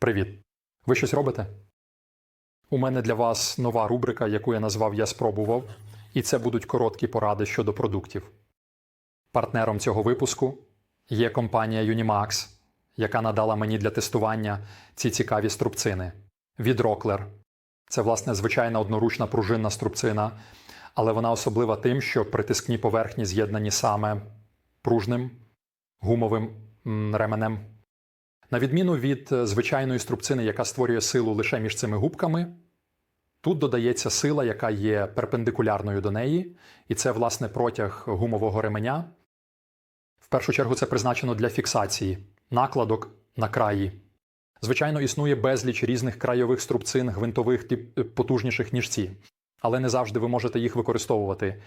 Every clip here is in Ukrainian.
Привіт! Ви щось робите? У мене для вас нова рубрика, яку я назвав Я спробував, і це будуть короткі поради щодо продуктів. Партнером цього випуску є компанія Unimax, яка надала мені для тестування ці цікаві струбцини від Rockler. Це, власне, звичайна одноручна пружинна струбцина, але вона особлива тим, що притискні поверхні з'єднані саме пружним гумовим ременем. На відміну від е, звичайної струбцини, яка створює силу лише між цими губками, тут додається сила, яка є перпендикулярною до неї, і це, власне, протяг гумового ременя. В першу чергу це призначено для фіксації накладок на краї. Звичайно, існує безліч різних крайових струбцин, гвинтових е, потужніших, ніж ці, але не завжди ви можете їх використовувати.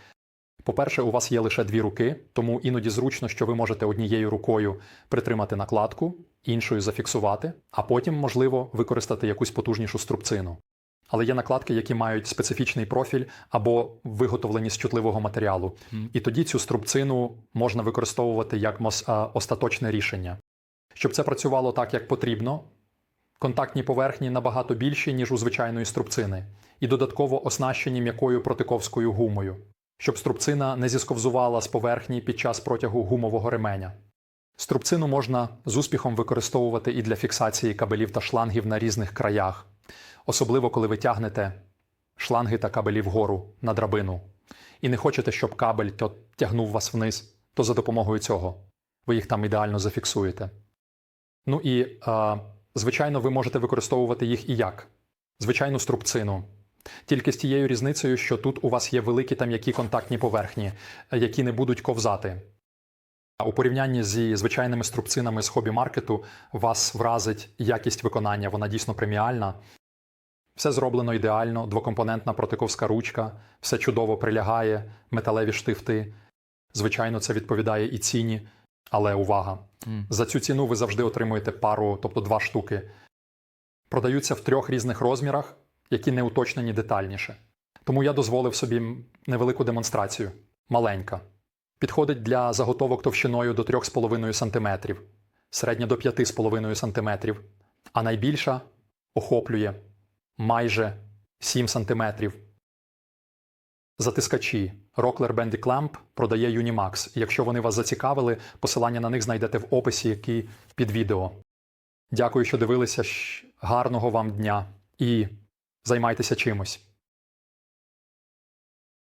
По-перше, у вас є лише дві руки, тому іноді зручно, що ви можете однією рукою притримати накладку, іншою зафіксувати, а потім, можливо, використати якусь потужнішу струбцину. Але є накладки, які мають специфічний профіль або виготовлені з чутливого матеріалу. І тоді цю струбцину можна використовувати як остаточне рішення. Щоб це працювало так, як потрібно, контактні поверхні набагато більші, ніж у звичайної струбцини, і додатково оснащені м'якою протиковською гумою, щоб струбцина не зісковзувала з поверхні під час протягу гумового ременя. Струбцину можна з успіхом використовувати і для фіксації кабелів та шлангів на різних краях, особливо коли ви тягнете шланги та кабелі вгору на драбину, і не хочете, щоб кабель то тягнув вас вниз, то за допомогою цього ви їх там ідеально зафіксуєте. Ну і, е, звичайно, ви можете використовувати їх і як? Звичайну струбцину. Тільки з тією різницею, що тут у вас є великі та м'які контактні поверхні, які не будуть ковзати. У порівнянні зі звичайними струбцинами з хобі-маркету вас вразить якість виконання, вона дійсно преміальна. Все зроблено ідеально, двокомпонентна протиковська ручка, все чудово прилягає, металеві штифти. Звичайно, це відповідає і ціні, але увага! За цю ціну ви завжди отримуєте пару, тобто два штуки. Продаються в трьох різних розмірах, які не уточнені детальніше. Тому я дозволив собі невелику демонстрацію. Маленька. Підходить для заготовок товщиною до 3,5 см, середня до 5,5 см, а найбільша охоплює майже 7 см. Затискачі Rockler Bandy Clamp продає Unimax. Якщо вони вас зацікавили, посилання на них знайдете в описі, який під відео. Дякую, що дивилися. Гарного вам дня і займайтеся чимось.